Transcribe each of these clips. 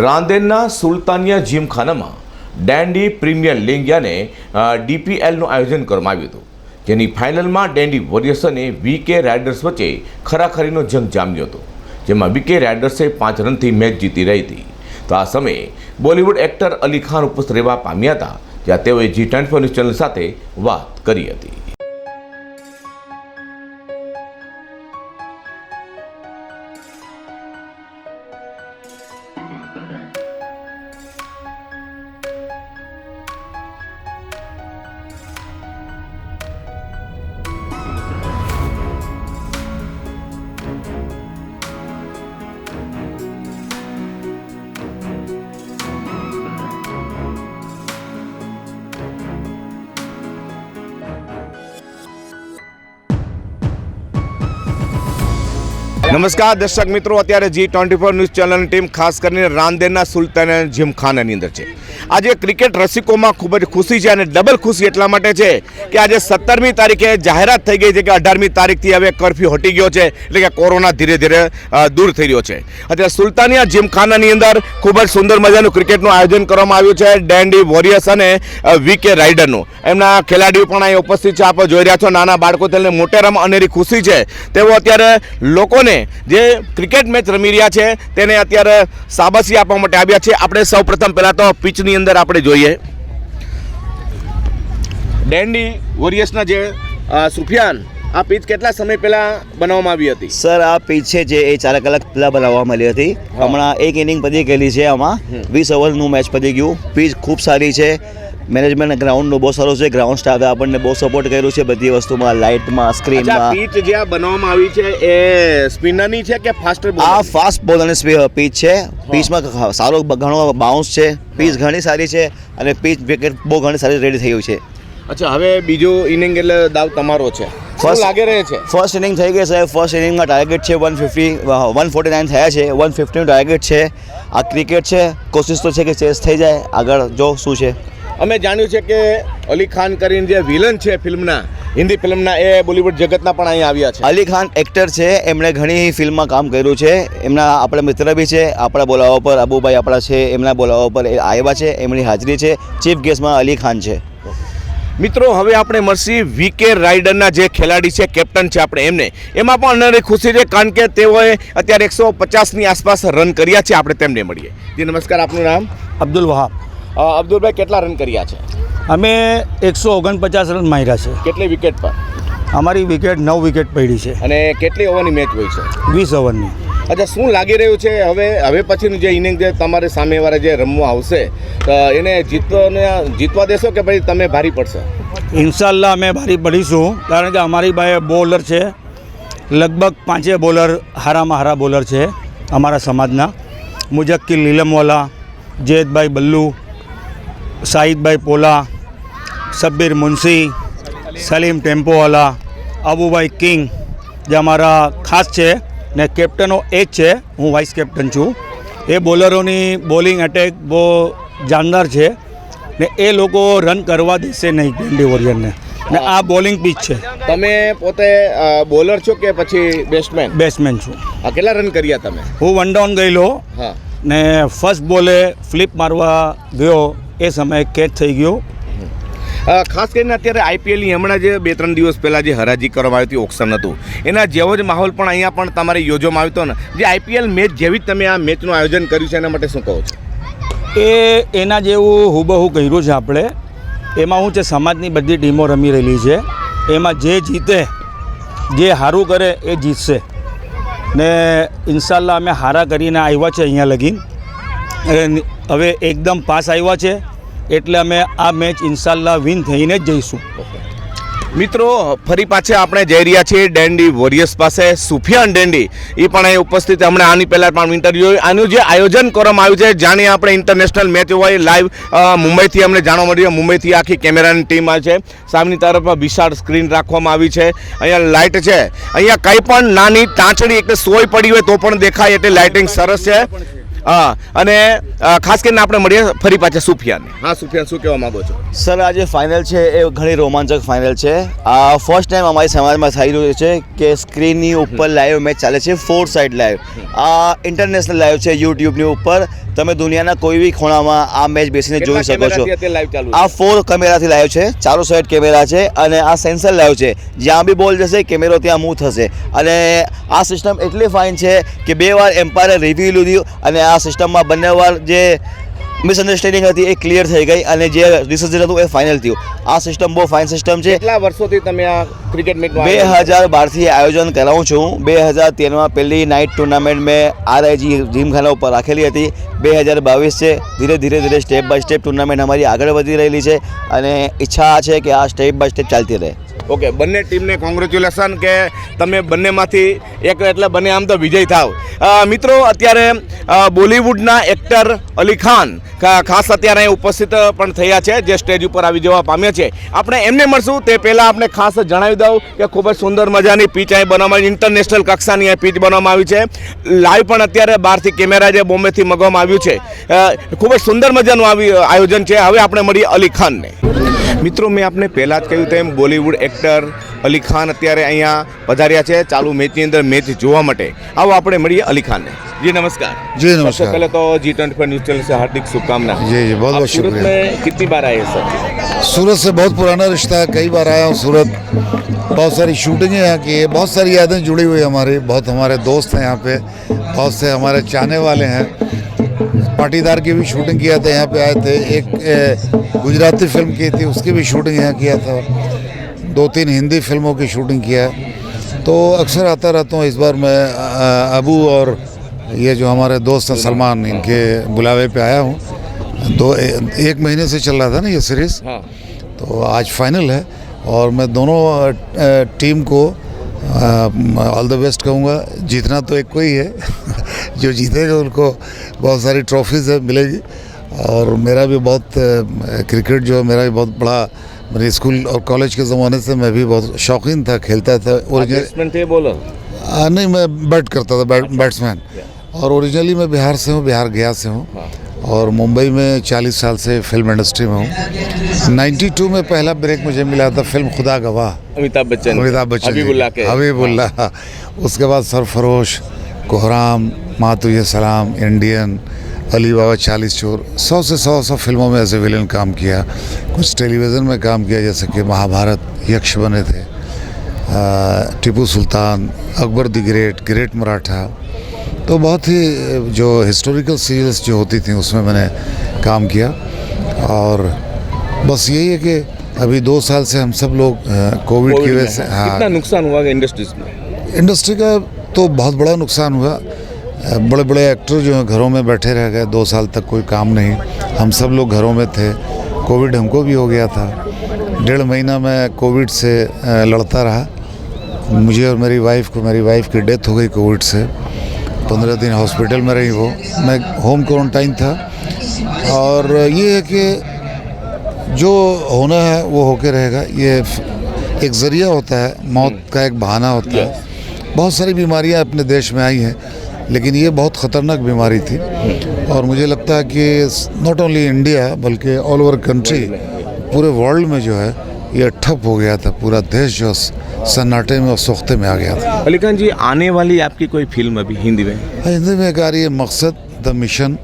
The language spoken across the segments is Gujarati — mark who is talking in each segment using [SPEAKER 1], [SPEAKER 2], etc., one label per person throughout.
[SPEAKER 1] રાંદેરના સુલતાનિયા જીમખાનામાં ડેન્ડી પ્રીમિયર લીગ યાને ડીપીએલનું આયોજન કરવામાં આવ્યું હતું જેની ફાઇનલમાં ડેન્ડી વોરિયર્સ અને વીકે રાઇડર્સ વચ્ચે ખરાખરીનો જંગ જામ્યો હતો જેમાં વીકે રાઇડર્સે પાંચ રનથી મેચ જીતી રહી હતી તો આ સમયે બોલિવૂડ એક્ટર અલી ખાન ઉપસ્થિત રહેવા પામ્યા હતા જ્યાં તેઓએ જી ટ્વેન્ટી ન્યૂઝ ચેનલ સાથે વાત કરી હતી નમસ્કાર દર્શક મિત્રો અત્યારે જી ટ્વેન્ટી ફોર ન્યૂઝ ચેનલની ટીમ ખાસ કરીને રામદેનના સુલતાન જીમખાનાની અંદર છે આજે ક્રિકેટ રસિકોમાં ખૂબ જ ખુશી છે અને ડબલ ખુશી એટલા માટે છે કે આજે સત્તરમી તારીખે જાહેરાત થઈ ગઈ છે કે અઢારમી તારીખથી હવે કરફ્યુ હટી ગયો છે એટલે કે કોરોના ધીરે ધીરે દૂર થઈ રહ્યો છે અત્યારે સુલતાનિયા જીમખાનાની અંદર ખૂબ જ સુંદર મજાનું ક્રિકેટનું આયોજન કરવામાં આવ્યું છે ડેન્ડી વોરિયર્સ અને વી કે રાઇડરનું એમના ખેલાડીઓ પણ અહીં ઉપસ્થિત છે આપ જોઈ રહ્યા છો નાના બાળકો તેમને મોટેરામાં અનેરી ખુશી છે તેઓ અત્યારે લોકોને જે ક્રિકેટ મેચ રમી રહ્યા છે તેને અત્યારે સાબસી આપવા માટે આવ્યા છે આપણે સૌ પ્રથમ પહેલાં તો પિચ કચ્છની અંદર આપણે જોઈએ ડેન્ડી વોરિયર્સના જે સુફિયાન આ પીચ કેટલા સમય પહેલા બનાવવામાં આવી હતી
[SPEAKER 2] સર આ પીચ છે જે એ ચાર કલાક પહેલા બનાવવામાં આવી હતી હમણાં એક ઇનિંગ પતી ગયેલી છે આમાં વીસ ઓવરનું મેચ પતી ગયું પીચ ખૂબ સારી છે મેનેજમેન્ટ ગ્રાઉન્ડનો બહુ સારો છે ગ્રાઉન્ડ સ્ટાફે આપણને બહુ સપોર્ટ કર્યું છે બધી વસ્તુમાં લાઇટમાં સ્ક્રીનમાં
[SPEAKER 1] પીચ જે બનાવવામાં આવી છે એ સ્પિનરની છે કે ફાસ્ટ બોલ
[SPEAKER 2] આ ફાસ્ટ બોલ અને પીચ છે પીચમાં સારો ઘણો બાઉન્સ છે પીચ ઘણી સારી છે અને પીચ વિકેટ બહુ ઘણી સારી રેડી થઈ ગયું છે
[SPEAKER 1] અચ્છા હવે બીજો ઇનિંગ એટલે દાવ તમારો છે
[SPEAKER 2] ફર્સ્ટ
[SPEAKER 1] લાગે રહે છે
[SPEAKER 2] ફર્સ્ટ ઇનિંગ થઈ ગઈ સાહેબ ફર્સ્ટ ઇનિંગમાં ટાર્ગેટ છે one fifty one forty nine થયા છે વન ફિફ્ટીનું ટાર્ગેટ છે આ ક્રિકેટ છે કોશિશ તો છે કે ચેસ થઈ જાય આગળ જો શું છે
[SPEAKER 1] અમે જાણ્યું છે કે અલી ખાન કરીને જે વિલન છે ફિલ્મના હિન્દી ફિલ્મના એ બોલિવૂડ જગતના પણ અહીંયા આવ્યા છે
[SPEAKER 2] અલી ખાન એક્ટર છે એમણે ઘણી ફિલ્મમાં કામ કર્યું છે એમના આપણા મિત્ર બી છે આપણા બોલાવા પર અબુભાઈ આપણા છે એમના બોલાવા પર એ આવ્યા છે એમની હાજરી છે ચીફ ગેસ્ટમાં અલી ખાન છે
[SPEAKER 1] મિત્રો હવે આપણે મળશે વીકે રાઇડરના જે ખેલાડી છે કેપ્ટન છે આપણે એમને એમાં પણ અનરે ખુશી છે કારણ કે તેઓએ અત્યારે એકસો પચાસની આસપાસ રન કર્યા છે આપણે તેમને મળીએ જી નમસ્કાર આપનું નામ
[SPEAKER 3] અબ્દુલ વહાબ
[SPEAKER 1] અબ્દુલભાઈ કેટલા રન કર્યા છે
[SPEAKER 3] અમે એકસો ઓગણપચાસ રન માર્યા છે
[SPEAKER 1] કેટલી વિકેટ પર
[SPEAKER 3] અમારી વિકેટ નવ વિકેટ પડી છે
[SPEAKER 1] અને કેટલી ઓવરની મેચ હોય છે
[SPEAKER 3] વીસ ઓવરની
[SPEAKER 1] અચ્છા શું લાગી રહ્યું છે હવે હવે પછીનું જે ઇનિંગ જે તમારે સામેવાળા જે રમવા આવશે એને જીતવાને જીતવા દેશો કે ભાઈ તમે ભારી પડશે
[SPEAKER 3] ઇન્શાલ્લાહ અમે ભારી પડીશું કારણ કે અમારી પાસે બોલર છે લગભગ પાંચે બોલર હારામાં હારા બોલર છે અમારા સમાજના મુજક્કી લીલમવાલા જેતભાઈ બલ્લુ સાહિદભાઈ પોલા સબ્બીર મુનશી સલીમ ટેમ્પોવાલા અબુભાઈ કિંગ જે અમારા ખાસ છે ને કેપ્ટનો એ જ છે હું વાઇસ કેપ્ટન છું એ બોલરોની બોલિંગ એટેક બહુ જાનદાર છે ને એ લોકો રન કરવા દેશે નહીં ટ્વેન્ટી વોરિયરને ને આ બોલિંગ પીચ છે
[SPEAKER 1] તમે પોતે બોલર છો કે પછી બેટ્સમેન
[SPEAKER 3] બેટ્સમેન છું
[SPEAKER 1] આ કેટલા રન કર્યા તમે
[SPEAKER 3] હું વન ડાઉન ગયેલો ને ફર્સ્ટ બોલે ફ્લિપ મારવા ગયો એ સમયે કેચ થઈ ગયો
[SPEAKER 1] ખાસ કરીને અત્યારે આઈપીએલની હમણાં જે બે ત્રણ દિવસ પહેલાં જે હરાજી કરવામાં આવી હતી ઓક્શન હતું એના જેવો જ માહોલ પણ અહીંયા પણ તમારે યોજવામાં આવ્યો હતો ને જે આઈપીએલ મેચ જેવી જ તમે આ મેચનું આયોજન કર્યું છે એના માટે શું કહો છો
[SPEAKER 3] એ એના જેવું હુબહુ કર્યું છે આપણે એમાં હું છે સમાજની બધી ટીમો રમી રહેલી છે એમાં જે જીતે જે સારું કરે એ જીતશે ને ઇન્શાલ્લાહ અમે હારા કરીને આવ્યા છે અહીંયા લગી હવે એકદમ પાસ આવ્યા છે એટલે અમે આ મેચ ઇન્શાલ્લાહ વિન થઈને જ જઈશું
[SPEAKER 1] મિત્રો ફરી પાછે આપણે જઈ રહ્યા છીએ ડેન્ડી વોરિયર્સ પાસે સુફિયાન ડેન્ડી એ પણ અહીં ઉપસ્થિત હમણાં આની પહેલાં પણ ઇન્ટરવ્યુ આનું જે આયોજન કરવામાં આવ્યું છે જાણે આપણે ઇન્ટરનેશનલ મેચ હોય લાઈવ મુંબઈથી અમને જાણવા મળ્યું મુંબઈથી આખી કેમેરાની ટીમ આ છે સામેની તરફ વિશાળ સ્ક્રીન રાખવામાં આવી છે અહીંયા લાઇટ છે અહીંયા કંઈ પણ નાની તાંચડી એટલે સોય પડી હોય તો પણ દેખાય એટલે લાઇટિંગ સરસ છે હા અને ખાસ કરીને આપણે મળીએ ફરી પાછા સુફિયાન હા સુફિયાન શું કહેવા માંગો છો
[SPEAKER 2] સર આ જે ફાઇનલ છે એ ઘણી રોમાંચક ફાઇનલ છે આ ફર્સ્ટ ટાઈમ અમારી સમાજમાં થઈ રહ્યું છે કે સ્ક્રીનની ઉપર લાઈવ મેચ ચાલે છે ફોર સાઇડ લાઈવ આ ઇન્ટરનેશનલ લાઈવ છે યુટ્યુબની ઉપર તમે દુનિયાના કોઈ બી ખૂણામાં આ મેચ બેસીને જોઈ શકો છો આ ફોર કેમેરાથી લાઈવ છે ચારો સાઈડ કેમેરા છે અને આ સેન્સર લાઈવ છે જ્યાં બી બોલ જશે કેમેરો ત્યાં મૂવ થશે અને આ સિસ્ટમ એટલી ફાઇન છે કે બે વાર એમ્પાયરે રિવ્યુ લીધું અને આ સિસ્ટમમાં બંને વાર જે મિસઅન્ડરસ્ટેન્ડિંગ હતી એ ક્લિયર થઈ ગઈ અને જે ડિસિઝન હતું એ ફાઇનલ થયું આ સિસ્ટમ બહુ ફાઇન સિસ્ટમ છે
[SPEAKER 1] કેટલા વર્ષોથી તમે આ ક્રિકેટ મીટ
[SPEAKER 2] બે હજાર બારથી આયોજન કરાવું છું બે હજાર તેરમાં પહેલી નાઇટ ટુર્નામેન્ટ મેં આરઆઈજી જીમખાના ઉપર રાખેલી હતી બે હજાર બાવીસ છે ધીરે ધીરે ધીરે સ્ટેપ બાય સ્ટેપ ટુર્નામેન્ટ અમારી આગળ વધી રહેલી છે અને ઈચ્છા છે કે આ સ્ટેપ બાય સ્ટેપ ચાલતી રહે
[SPEAKER 1] ઓકે બંને ટીમને કોંગ્રેચ્યુલેશન કે તમે બંનેમાંથી એક એટલે બંને આમ તો વિજય થાવ મિત્રો અત્યારે બોલિવૂડના એક્ટર અલી ખાન ખાસ અત્યારે અહીં ઉપસ્થિત પણ થયા છે જે સ્ટેજ ઉપર આવી જવા પામ્યા છે આપણે એમને મળશું તે પહેલાં આપણે ખાસ જણાવી દઉં કે ખૂબ જ સુંદર મજાની પીચ અહીં બનાવવામાં ઇન્ટરનેશનલ કક્ષાની આ પીચ બનાવવામાં આવી છે લાઈવ પણ અત્યારે બહારથી કેમેરા જે બોમ્બેથી મગવામાં આવ્યું છે ખૂબ જ સુંદર મજાનું આવી આયોજન છે હવે આપણે મળીએ અલી ખાનને मित्रों मैं आपने पहला જ કહ્યું તેમ બોલિવૂડ એક્ટર અલી ખાન અત્યારે અહીંયા પધાર્યા છે ચાલુ મેચની અંદર મેચ જોવા માટે આવો આપણે મળીએ અલી ખાનને जी नमस्कार
[SPEAKER 4] जी नमस्कार
[SPEAKER 1] पहले तो G twenty four news channel से हार्दिक शुभकामना
[SPEAKER 4] जी जी बहुत बहुत शुक्रिया
[SPEAKER 1] कितनी बार आए सर
[SPEAKER 4] सूरत से बहुत पुराना रिश्ता है कई बार आया हूँ सूरत बहुत सारी शूटिंग यहाँ की है बहुत सारी यादें जुड़ी हुई हमारी बहुत हमारे दोस्त हैं यहाँ पे बहुत से हमारे चाहने वाले हैं पाटीदार की भी शूटिंग किया था यहाँ पे आए थे एक गुजराती फिल्म की थी उसकी भी शूटिंग यहाँ किया था दो तीन हिंदी फिल्मों की शूटिंग किया तो अक्सर आता रहता हूँ इस बार मैं अबू और ये जो हमारे दोस्त हैं सलमान इनके बुलावे पे आया हूँ दो एक महीने से चल रहा था ना ये सीरीज़
[SPEAKER 1] हाँ।
[SPEAKER 4] तो आज फाइनल है और मैं दोनों टीम को ऑल द बेस्ट कहूँगा जीतना तो एक कोई है जो जीतेगा उनको बहुत सारी ट्रॉफीज़ मिलेगी और मेरा भी बहुत क्रिकेट जो है मेरा भी बहुत बड़ा मेरे स्कूल और कॉलेज के ज़माने से मैं भी बहुत शौकीन था खेलता था ओरिजिनल
[SPEAKER 1] थे बॉलर
[SPEAKER 4] नहीं मैं बैट करता था बैट बैट्समैन और ओरिजिनली मैं बिहार से हूँ बिहार गया से हूँ हाँ। और मुंबई में 40 साल से फिल्म इंडस्ट्री में हूँ 92 में पहला ब्रेक मुझे मिला था फिल्म खुदा गवाह
[SPEAKER 1] अमिताभ बच्चन
[SPEAKER 4] अमिताभ बच्चन
[SPEAKER 1] हबीबुल्ला हबीबुल्ला
[SPEAKER 4] हाँ। उसके बाद सरफरोश कोहराम मातुय सलाम इंडियन अली बाबा चालीस चोर सौ से सौ सौ फिल्मों में ऐसे विलन काम किया कुछ टेलीविज़न में काम किया जैसे कि महाभारत यक्ष बने थे Tipu Sultan Akbar the great great Maratha तो बहुत ही जो हिस्टोरिकल सीरियल्स जो होती थी उसमें मैंने काम किया और बस यही है कि अभी दो साल से हम सब लोग कोविड की वजह से
[SPEAKER 1] हाँ नुकसान हुआ इंडस्ट्रीज में
[SPEAKER 4] इंडस्ट्री का तो बहुत बड़ा नुकसान हुआ बड़े बड़े एक्टर जो हैं घरों में बैठे रह गए दो साल तक कोई काम नहीं हम सब लोग घरों में थे कोविड हमको भी हो गया था डेढ़ महीना मैं कोविड से लड़ता रहा मुझे और मेरी वाइफ को मेरी वाइफ की डेथ हो गई कोविड से पंद्रह दिन हॉस्पिटल में रही वो मैं होम क्वारंटाइन था और ये है कि जो होना है वो होके रहेगा ये एक ज़रिया होता है मौत का एक बहाना होता है बहुत सारी बीमारियां अपने देश में आई हैं लेकिन ये बहुत ख़तरनाक बीमारी थी और मुझे लगता है कि नॉट ओनली इंडिया बल्कि ऑल ओवर कंट्री पूरे वर्ल्ड में जो है ये ठप हो गया था पूरा देश जो सन्नाटे में और सोखते में आ गया था
[SPEAKER 1] अली खान जी आने वाली आपकी कोई फिल्म अभी हिंदी में हाँ,
[SPEAKER 4] हिंदी में एक आ रही है मकसद द मिशन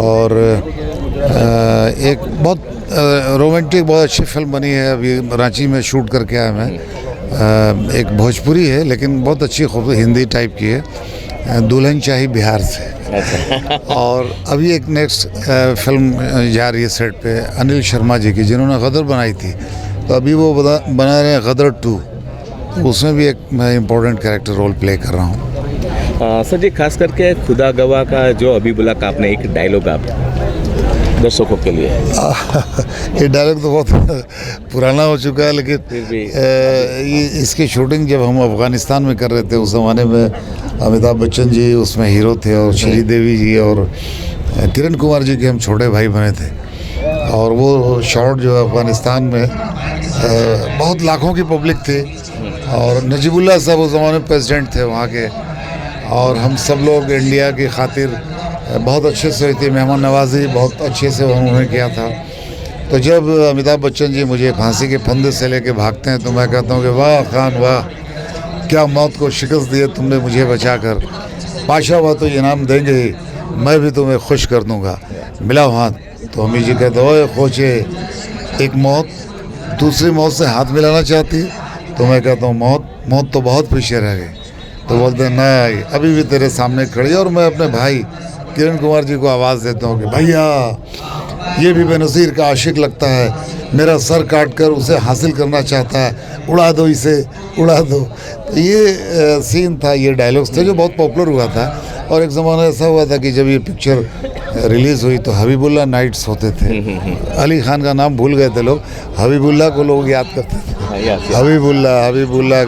[SPEAKER 4] और एक बहुत रोमांटिक बहुत अच्छी फिल्म बनी है अभी रांची में शूट करके आया मैं एक भोजपुरी है लेकिन बहुत अच्छी खूब हिंदी टाइप की है दुल्हन शाही बिहार से अच्छा। और अभी एक नेक्स्ट फिल्म जा रही है सेट पे अनिल शर्मा जी की जिन्होंने गदर बनाई थी तो अभी वो बना रहे हैं गदर टू उसमें भी एक मैं इम्पोर्टेंट कैरेक्टर रोल प्ले कर रहा हूँ
[SPEAKER 1] सर जी खास करके खुदा गवाह का जो अभी बुला का आपने एक डायलॉग आप दर्शकों के लिए
[SPEAKER 4] ये डायलॉग तो बहुत पुराना हो चुका है लेकिन ये इसकी शूटिंग जब हम अफ़गानिस्तान में कर रहे थे उस ज़माने में अमिताभ बच्चन जी उसमें हीरो थे और श्रीदेवी जी और किरण कुमार जी के हम छोटे भाई बने थे और वो शॉट जो है अफ़गानिस्तान में बहुत लाखों की पब्लिक थी और नजीबुल्ला साहब उस ज़माने में प्रेसिडेंट थे वहाँ के और हम सब लोग इंडिया की खातिर बहुत अच्छे से हुई थी मेहमान नवाजी बहुत अच्छे से उन्होंने किया था तो जब अमिताभ बच्चन जी मुझे फांसी के फंदे से लेके भागते हैं तो मैं कहता हूँ कि वाह खान वाह क्या मौत को शिकस्त दिए तुमने मुझे बचा कर पाशा हुआ तो इनाम देंगे ही मैं भी तुम्हें खुश कर दूँगा मिला हाथ तो अमी जी कहते ओए खोचे एक मौत दूसरी मौत से हाथ मिलाना चाहती तो मैं कहता हूँ मौत मौत तो बहुत पीछे रह गई तो बोलते हैं नहीं अभी भी तेरे सामने खड़ी और मैं अपने भाई किरण कुमार जी को आवाज़ देता हूँ कि भैया ये भी बेनज़ीर का आशिक लगता है मेरा सर काट कर उसे हासिल करना चाहता है उड़ा दो इसे उड़ा दो तो ये आ, सीन था ये डायलॉग्स थे जो बहुत पॉपुलर हुआ था और एक ज़माना ऐसा हुआ था कि जब ये पिक्चर रिलीज़ हुई तो हबीबुल्ला नाइट्स होते थे हम्म, हम्म, हम्म। अली खान का नाम भूल गए थे लोग हबीबुल्ला को लोग याद करते थे हाँ, हबीबुल्ला हबीबुल्ला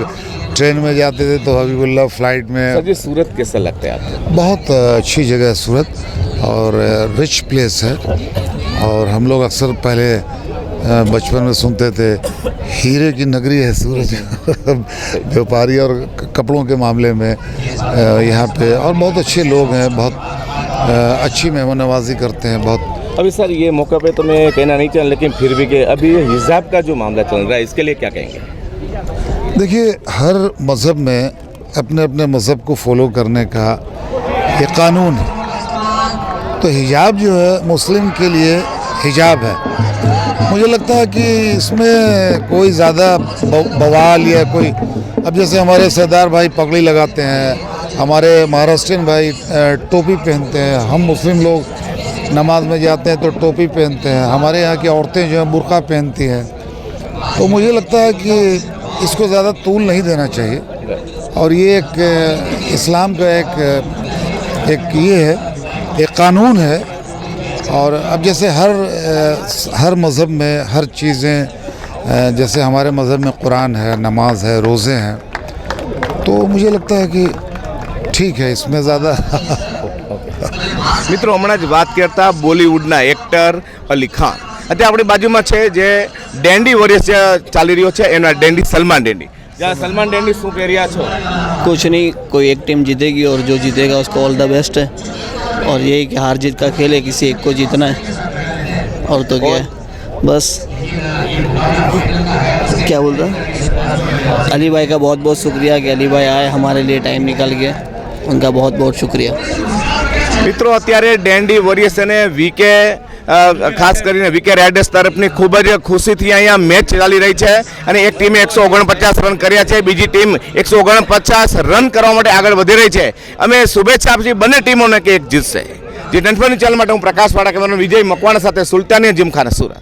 [SPEAKER 4] ट्रेन में जाते थे तो हबीबुल्ला फ्लाइट में
[SPEAKER 1] सर सूरत कैसा लगता है आपको
[SPEAKER 4] बहुत अच्छी जगह है सूरत और रिच प्लेस है और हम लोग अक्सर पहले बचपन में सुनते थे हीरे की नगरी है सूरज व्यापारी और कपड़ों के मामले में यहाँ पे और बहुत अच्छे लोग हैं बहुत अच्छी मेहमान नवाजी करते हैं बहुत
[SPEAKER 1] अभी सर ये मौका पे तो मैं कहना नहीं चाहूँ लेकिन फिर भी के अभी हिजाब का जो मामला चल रहा है इसके लिए क्या कहेंगे
[SPEAKER 4] देखिए हर मज़हब में अपने अपने मज़हब को फॉलो करने का ये कानून है तो हिजाब जो है मुस्लिम के लिए हिजाब है मुझे लगता है कि इसमें कोई ज़्यादा बवाल या कोई अब जैसे हमारे सरदार भाई पगड़ी लगाते हैं हमारे महाराष्ट्रियन भाई टोपी पहनते हैं हम मुस्लिम लोग नमाज में जाते हैं तो टोपी पहनते हैं हमारे यहाँ की औरतें जो हैं बुरका पहनती हैं तो मुझे लगता है कि इसको ज़्यादा तूल नहीं देना चाहिए और ये एक इस्लाम का एक एक ये है एक कानून है और अब जैसे हर हर मज़हब में हर चीज़ें जैसे हमारे मज़हब में कुरान है नमाज है रोज़े हैं तो मुझे लगता है कि ठीक है इसमें ज़्यादा
[SPEAKER 1] મિત્રો હમણાં बात करता बॉलीवुड ना एक्टर अली खान અને આપણી બાજુમાં છે જે ડેન્ડી વોરિયર્સ ચાલી રહ્યો છે એના ડેન્ડી સલમાન ડેન્ડી. જે સલમાન ડેન્ડી સુપરિયા છો.
[SPEAKER 5] કુછ ની કોઈ એક ટીમ જીતેગી ઓર જો જીતેગા ઉસકો ઓલ ધ બેસ્ટ હે. ઓર યહી કે હાર જીત કા ખેલ હે કિસી એક કો જીતના હે. ઓર તો ગયા. બસ શું કહે બોલતા? અલીભાઈ કા બહોત બહોત શુક્રિયા કે અલીભાઈ આય હમારે લિયે ટાઈમ નિકાલ ગયા. انکا બહોત બહોત શુક્રિયા.
[SPEAKER 1] મિત્રો અત્યારે ડેન્ડી વોરિયર્સ અને WK ખાસ કરીને વિકે રાઇડર્સ તરફની ખૂબ જ ખુશીથી અહીંયા મેચ ચાલી રહી છે અને એક ટીમે એકસો ઓગણપચાસ રન કર્યા છે બીજી ટીમ એકસો ઓગણપચાસ રન કરવા માટે આગળ વધી રહી છે અમે શુભેચ્છા આપીએ બંને ટીમોને કે એક જીતશે જે નંદફળની ચાલ માટે હું પ્રકાશ વાડા કેમેરાનો વિજય મકવાણા સાથે સુલતાની જીમખાના સુરત